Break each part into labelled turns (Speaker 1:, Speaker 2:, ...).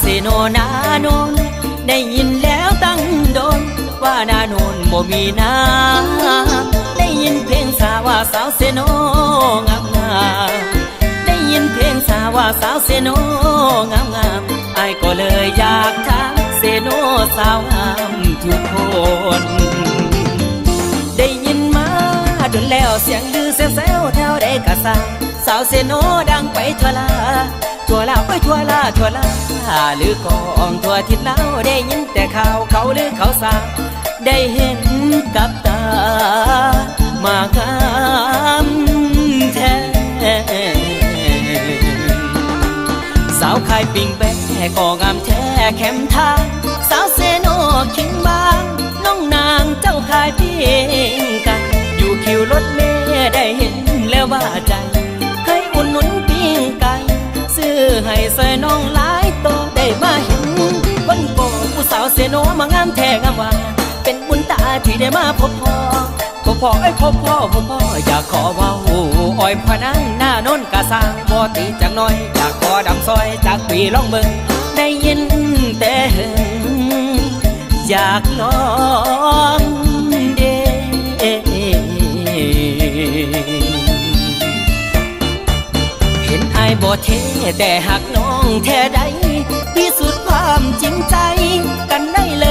Speaker 1: เซโนนาโนนได้ยินแล้วตั้งโดน ว่านาโนนบ่มีนาได้ยินเพลงสาวว่าสาวเซโนงามงามได้ยินเพลงสาวว่าสาวเซโนงามงามไอ้ก็เลยอยากถามเซโนสาวงามทุกคน ได้ยินมาดนแล้วเสียงลือเซลเซลแถวได้กะสาสาวเซโนดังไปทั่วลา ทั่วลาวไปทั่วลาทั่วลาหรือกองทั่วทิศลาวได้ยินแต่ข่าวเขาหรือเขาสาได้เห็นกับตามากามแท้สาวขายปิ่งแบกก็งามแท้แคมทางสาวเซโนคิงบางน้องนางเจ้าขายปิ่งกัน อยู่คิวรถเมล์ได้เห็นแล้วว่าใจ ให้ใส่น้องหลายโตวได้มาเห็นวันโกผู้สาวเซโนมางามแท้งามว่าเป็นบุญตาที่ได้มาพบพ่อพบพ่อไอ้พบพ่อพบพ่ออยากขอว้าอ้อยพะนังหน้านนกะสร้างบ่ตีจังน้อยอยากขอดำซอยจากปีลองเบิงได้ยินแต่หึงอยากลอง เห็นอายบ่เทแต่หักน้องแท้ใดพิสูจน์ความจริงใจกันได้เล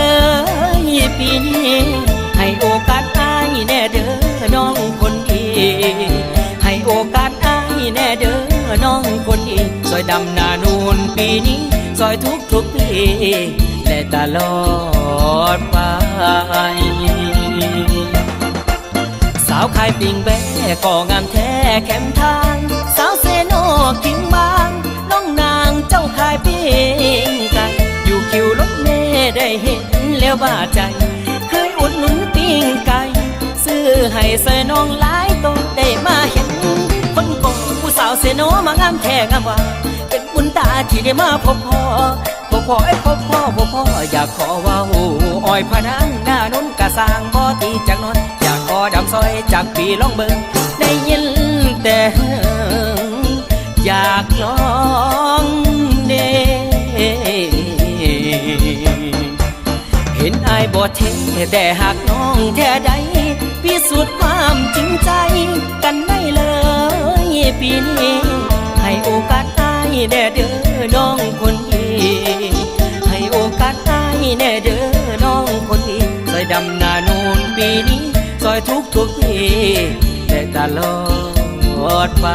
Speaker 1: ยปีนี้ให้โอกาสอายแน่เด้อน้องคนดีให้โอกาสอายแน่เด้อน้องคนดีซอยดำนานูนปีนี้ซอยทุกทุกปีและตลอดไปสาวขายปิงแบก็งามแท้แคมทาง แล้วบ้าใจ เคยอุดหนุนปิ่งไก่ซื้อให้ใส่น้องหลายโตได้มาเห็น คนโกงผู้สาวเซโนมางามแท้งามว่าเป็นบุญตาที่ได้มาพบพ่อพบพ่อไอ้พบพ่อพบพ่ออยากขอว่าอ้อยพนังหน้านุ่นกะสร้างบ่ตีจากนอนอยากขอดำซอยจากปีล่องเบิ่งได้ยินแต่ อายบ่เทแต่หากน้องแท้ใดพิสูจน์ความจริงใจ กันได้เลยปีนี้ ให้โอกาสอายแน่เด้อน้องคนดีให้โอกาสอายแน่เด้อน้องคนดีซอยดำหนานูนปีนี้ซอยทุกทุกๆปีและตลอดไป